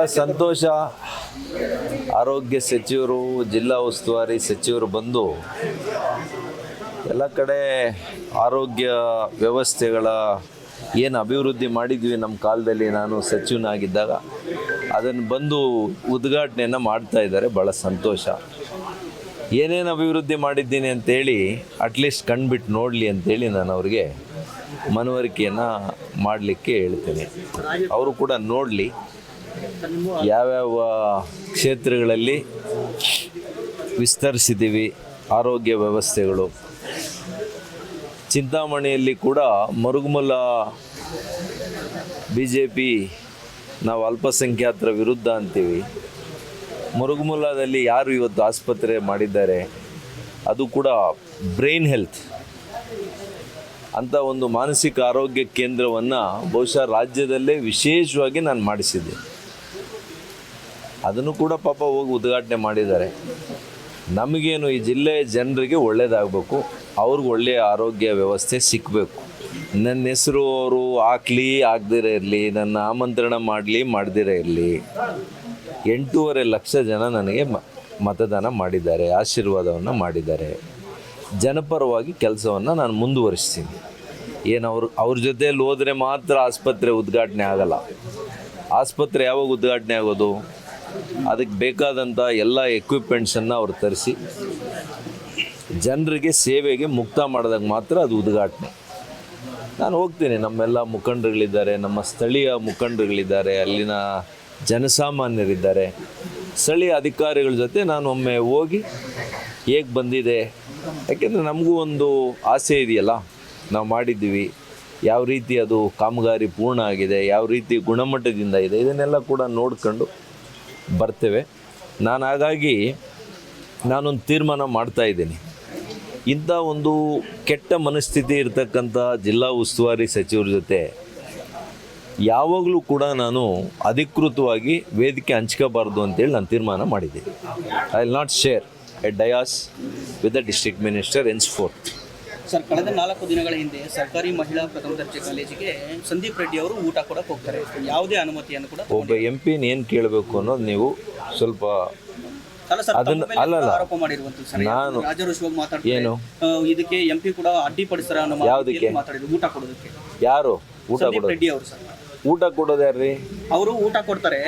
ಸಂತೋಷ. ಆರೋಗ್ಯ ಸಚಿವರು, ಜಿಲ್ಲಾ ಉಸ್ತುವಾರಿ ಸಚಿವರು ಬಂದು ಎಲ್ಲ ಕಡೆ ಆರೋಗ್ಯ ವ್ಯವಸ್ಥೆಗಳ ಏನು ಅಭಿವೃದ್ಧಿ ಮಾಡಿದ್ವಿ ನಮ್ಮ ಕಾಲದಲ್ಲಿ ನಾನು ಸಚಿವನಾಗಿದ್ದಾಗ ಅದನ್ನು ಬಂದು ಉದ್ಘಾಟನೆಯನ್ನು ಮಾಡ್ತಾ ಇದ್ದಾರೆ. ಭಾಳ ಸಂತೋಷ. ಏನೇನು ಅಭಿವೃದ್ಧಿ ಮಾಡಿದ್ದೀನಿ ಅಂತೇಳಿ ಅಟ್ಲೀಸ್ಟ್ ಕಣ್ಬಿಟ್ಟು ನೋಡಲಿ ಅಂತೇಳಿ ನಾನು ಅವ್ರಿಗೆ ಮನವರಿಕೆಯನ್ನು ಮಾಡಲಿಕ್ಕೆ ಹೇಳ್ತೇನೆ. ಅವರು ಕೂಡ ನೋಡಲಿ. ಯಾವ್ಯಾವ ಕ್ಷೇತ್ರಗಳಲ್ಲಿ ವಿಸ್ತರಿಸಿದ್ದೀವಿ ಆರೋಗ್ಯ ವ್ಯವಸ್ಥೆಗಳು? ಚಿಂತಾಮಣಿಯಲ್ಲಿ ಕೂಡ ಮರುಗುಮಲ ಬಿ ಜೆ ಪಿ ನಾವು ಅಲ್ಪಸಂಖ್ಯಾತರ ವಿರುದ್ಧ ಅಂತೀವಿ. ಮರುಗುಮಲದಲ್ಲಿ ಯಾರು ಇವತ್ತು ಆಸ್ಪತ್ರೆ ಮಾಡಿದ್ದಾರೆ? ಅದು ಕೂಡ ಬ್ರೈನ್ ಹೆಲ್ತ್. ಅಂತ ಒಂದು ಮಾನಸಿಕ ಆರೋಗ್ಯ ಕೇಂದ್ರವನ್ನು ಬಹುಶಃ ರಾಜ್ಯದಲ್ಲೇ ವಿಶೇಷವಾಗಿ ನಾನು ಮಾಡಿಸಿದ್ದೆ. ಅದನ್ನು ಕೂಡ ಪಾಪ ಹೋಗಿ ಉದ್ಘಾಟನೆ ಮಾಡಿದ್ದಾರೆ. ನಮಗೇನು ಈ ಜಿಲ್ಲೆಯ ಜನರಿಗೆ ಒಳ್ಳೆಯದಾಗಬೇಕು ಅವ್ರಿಗೆ ಒಳ್ಳೆಯ ಆರೋಗ್ಯ ವ್ಯವಸ್ಥೆ ಸಿಕ್ಕಬೇಕು ನನ್ನ ಹೆಸರು ಅವರು ಹಾಕ್ಲಿ, ಆಗದಿರ ಇರಲಿ, ನನ್ನ ಆಮಂತ್ರಣ ಮಾಡಲಿ, ಮಾಡದಿರ ಇರಲಿ. ಎಂಟೂವರೆ ಲಕ್ಷ ಜನ ನನಗೆ ಮತದಾನ ಮಾಡಿದ್ದಾರೆ, ಆಶೀರ್ವಾದವನ್ನು ಮಾಡಿದ್ದಾರೆ. ಜನಪರವಾಗಿ ಕೆಲಸವನ್ನು ನಾನು ಮುಂದುವರಿಸ್ತೀನಿ. ಏನು ಅವ್ರ ಅವ್ರ ಜೊತೆಯಲ್ಲಿ ಹೋದರೆ ಮಾತ್ರ ಆಸ್ಪತ್ರೆ ಉದ್ಘಾಟನೆ ಆಗಲ್ಲ. ಆಸ್ಪತ್ರೆ ಯಾವಾಗ ಉದ್ಘಾಟನೆ ಆಗೋದು? ಅದಕ್ಕೆ ಬೇಕಾದಂಥ ಎಲ್ಲ ಎಕ್ವಿಪ್ಮೆಂಟ್ಸನ್ನು ಅವ್ರು ತರಿಸಿ, ಜನರಿಗೆ ಸೇವೆಗೆ ಮುಕ್ತ ಮಾಡಿದಾಗ ಮಾತ್ರ ಅದು ಉದ್ಘಾಟನೆ. ನಾನು ಹೋಗ್ತೀನಿ, ನಮ್ಮೆಲ್ಲ ಮುಖಂಡರುಗಳಿದ್ದಾರೆ, ನಮ್ಮ ಸ್ಥಳೀಯ ಮುಖಂಡರುಗಳಿದ್ದಾರೆ, ಅಲ್ಲಿನ ಜನಸಾಮಾನ್ಯರಿದ್ದಾರೆ. ಸ್ಥಳೀಯ ಅಧಿಕಾರಿಗಳ ಜೊತೆ ನಾನು ಒಮ್ಮೆ ಹೋಗಿ ಹೇಗೆ ಬಂದಿದೆ, ಯಾಕೆಂದರೆ ನಮಗೂ ಒಂದು ಆಸೆ ಇದೆಯಲ್ಲ, ನಾವು ಮಾಡಿದ್ದೀವಿ, ಯಾವ ರೀತಿ ಅದು ಕಾಮಗಾರಿ ಪೂರ್ಣ ಆಗಿದೆ, ಯಾವ ರೀತಿ ಗುಣಮಟ್ಟದಿಂದ ಇದೆ, ಇದನ್ನೆಲ್ಲ ಕೂಡ ನೋಡ್ಕೊಂಡು ಬರ್ತೇವೆ. ನಾನು ಹಾಗಾಗಿ ನಾನೊಂದು ತೀರ್ಮಾನ ಮಾಡ್ತಾ ಇದ್ದೀನಿ. ಇಂಥ ಒಂದು ಕೆಟ್ಟ ಮನಸ್ಥಿತಿ ಇರತಕ್ಕಂಥ ಜಿಲ್ಲಾ ಉಸ್ತುವಾರಿ ಸಚಿವರ ಜೊತೆ ಯಾವಾಗಲೂ ಕೂಡ ನಾನು ಅಧಿಕೃತವಾಗಿ ವೇದಿಕೆ ಹಂಚ್ಕೋಬಾರ್ದು ಅಂತೇಳಿ ನಾನು ತೀರ್ಮಾನ ಮಾಡಿದ್ದೀನಿ. I will not share a dais with the district minister henceforth sir ಕಳೆದ ನಾಲ್ಕು ದಿನಗಳ ಹಿಂದೆ ಸರ್ಕಾರಿ ಮಹಿಳಾ ಪ್ರಥಮ ದರ್ಜೆ ಕಾಲೇಜಿಗೆ ಸಂದೀಪ್ ರೆಡ್ಡಿ ಅವರು ಊಟ ಕೂಡ ಹೋಗ್ತಾರೆ. ಯಾವುದೇ ಅನುಮತಿಯನ್ನು ಕೂಡ ಒಬ್ಬ ಎಂ ಪಿನ ಏನು ಕೇಳಬೇಕು ಅನ್ನೋದು ನೀವು ಸ್ವಲ್ಪ ಅದನ್ನ-. ಆರೋಪ ಮಾಡಿರುವಂತದ್ದು ಸರ್. ನಾನು- ರಾಜರು ಮಾತಾಡ್ತಾರೆ ಏನು? ಇದಕ್ಕೆ ಎಂ ಪಿ ಕೂಡ ಅಡ್ಡಿಪಡಿಸ್ತಾರೆ ಅನ್ನೋ ಯಾವುದಕ್ಕೆ? ಮಾತಾಡಿದ್ರು ಊಟ ಕೊಡೋದಕ್ಕೆ. ಯಾರು? ಊಟ ಸಂದೀಪ್ ಕೊಡೋದು? ರೆಡ್ಡಿ ಅವರು ಸರ್. ಊಟ ಕೊಡೋದು ಯಾರ್ರಿ? ಅವರು ಊಟ ಕೊಡ್ತಾರೆ.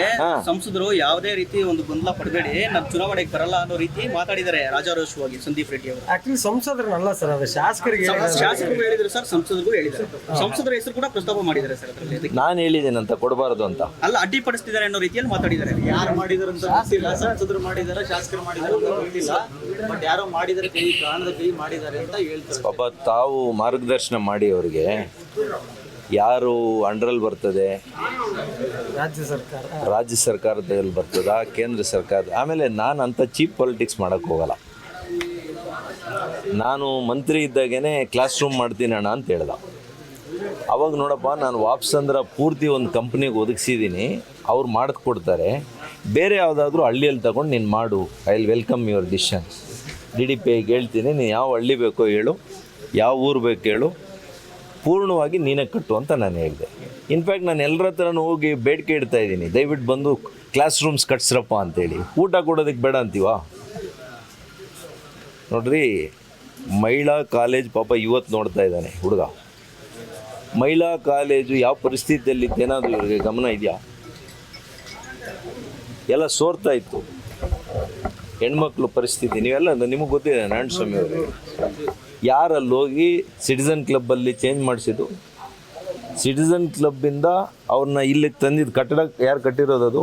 ಸಂಸದರು ಯಾವುದೇ ರೀತಿ ಒಂದು ಗೊಂದಲ ಪಡಬೇಡಿ ನಾನು ಚುನಾವಣೆಗೆ ಬರಲ್ಲ ಅನ್ನೋ ರೀತಿ ಮಾತಾಡಿದ್ದಾರೆ ರಾಜಾರೋಷವಾಗಿ ಸಂದೀಪ್ ರೆಡ್ಡಿ ಅವರು. ಆಕ್ಚುಲಿ ಸಂಸದರನ್ನಲ್ಲ ಸರ್ ಅದು ಶಾಸಕರಿಗೆ. ಶಾಸಕರು ಹೇಳಿದ್ರು ಸರ್ ಸಂಸದರಿಗೂ ಹೇಳಿದ್ದಾರೆ. ಸಂಸದರ ಹೆಸರು ಕೂಡ ಪ್ರಸ್ತಾಪ ಮಾಡಿದ್ದಾರೆ ಸರ್ ಅದರಲ್ಲಿ. ನಾನು ಹೇಳಿದ್ದೇನಂತ ಕೊಡಬಾರದು ಅಂತ. ಅಲ್ಲ ಅಡ್ಡಿಪಡಿಸ್ತಿದ್ದಾರೆ ಅನ್ನೋ ರೀತಿಯಲ್ಲಿ ಮಾತಾಡಿದ್ದಾರೆ. ಯಾರು ಮಾಡಿದ್ರು ಅಂತ ಗೊತ್ತಿಲ್ಲ. ಸಂಸದರು ಮಾಡಿದ್ದಾರೆ ಶಾಸಕರು ಮಾಡಿದಾರೆ ಅಂತ ಗೊತ್ತಿಲ್ಲ. ಬಟ್ ಯಾರೋ ಮಾಡಿದಾರೆ ಕೈ ಕಾಣದ ಕೈ ಮಾಡಿದ್ದಾರೆ ಅಂತ ಹೇಳ್ತಾರೆ. ಪಾಪ ತಾವು ಮಾರ್ಗದರ್ಶನ ಮಾಡಿ ಅವರಿಗೆ. ಯಾರು ಅಂಡ್ರಲ್ಲಿ ಬರ್ತದೆ? ರಾಜ್ಯ ಸರ್ಕಾರ. ರಾಜ್ಯ ಸರ್ಕಾರದಲ್ಲಿ ಬರ್ತದ? ಕೇಂದ್ರ ಸರ್ಕಾರ ಆಮೇಲೆ ನಾನು ಅಂಥ ಚೀಪ್ ಪೊಲಿಟಿಕ್ಸ್ ಮಾಡೋಕ್ಕೆ ಹೋಗಲ್ಲ. ನಾನು ಮಂತ್ರಿ ಇದ್ದಾಗೇನೆ ಕ್ಲಾಸ್ ರೂಮ್ ಮಾಡ್ತೀನಿ ಅಣ್ಣ ಅಂತ ಹೇಳ್ದ. ಅವಾಗ ನೋಡಪ್ಪ ನಾನು ವಾಪಸ್ ಅಂದ್ರೆ ಪೂರ್ತಿ ಒಂದು ಕಂಪ್ನಿಗೆ ಒದಗಿಸಿದ್ದೀನಿ ಅವ್ರು ಮಾಡಿಕೊಡ್ತಾರೆ ಬೇರೆ ಯಾವುದಾದ್ರೂ ಹಳ್ಳಿಯಲ್ಲಿ ತಗೊಂಡು ನೀನು ಮಾಡು. I will welcome your decision D D P ಐಗೆ ಹೇಳ್ತೀನಿ. ನೀನು ಯಾವ ಹಳ್ಳಿ ಬೇಕೋ ಹೇಳು. ಯಾವ ಊರು ಬೇಕು ಹೇಳು. ಪೂರ್ಣವಾಗಿ ನೀನೇ ಕಟ್ಟು ಅಂತ ನಾನು ಹೇಳಿದೆ. ಇನ್ಫ್ಯಾಕ್ಟ್ ನಾನು ಎಲ್ಲರ ಹತ್ರನೂ ಹೋಗಿ ಬೇಡಿಕೆ ಇಡ್ತಾ ಇದ್ದೀನಿ. ದಯವಿಟ್ಟು ಬಂದು ಕ್ಲಾಸ್ ರೂಮ್ಸ್ ಕಟ್ಸ್ರಪ್ಪ ಅಂತೇಳಿ. ಊಟ ಕೊಡೋದಕ್ಕೆ ಬೇಡ ಅಂತೀವಾ? ನೋಡ್ರಿ, ಮಹಿಳಾ ಕಾಲೇಜ್ ಪಾಪ ಇವತ್ತು ನೋಡ್ತಾ ಇದ್ದಾನೆ, ಹುಡುಗ. ಮಹಿಳಾ ಕಾಲೇಜು ಯಾವ ಪರಿಸ್ಥಿತಿಯಲ್ಲಿ ಏನಾದರೂ ಇವರಿಗೆ ಗಮನ ಇದೆಯಾ? ಎಲ್ಲ ಸೋರ್ತಾ ಇತ್ತು. ಹೆಣ್ಮಕ್ಳು ಪರಿಸ್ಥಿತಿ, ನೀವೆಲ್ಲ ನಿಮಗೆ ಗೊತ್ತಿದೆ ನಾರಾಯಣ ಸ್ವಾಮಿ ಅವರಿಗೆ ಯಾರಲ್ಲಿ ಹೋಗಿ ಸಿಟಿಸನ್ ಕ್ಲಬ್ಬಲ್ಲಿ ಚೇಂಜ್ ಮಾಡಿಸಿದ್ದು? ಸಿಟಿಸನ್ ಕ್ಲಬ್ಬಿಂದ ಅವ್ರನ್ನ ಇಲ್ಲಿಗೆ ತಂದಿದ್ದು ಕಟ್ಟಡ ಯಾರು ಕಟ್ಟಿರೋದು ಅದು?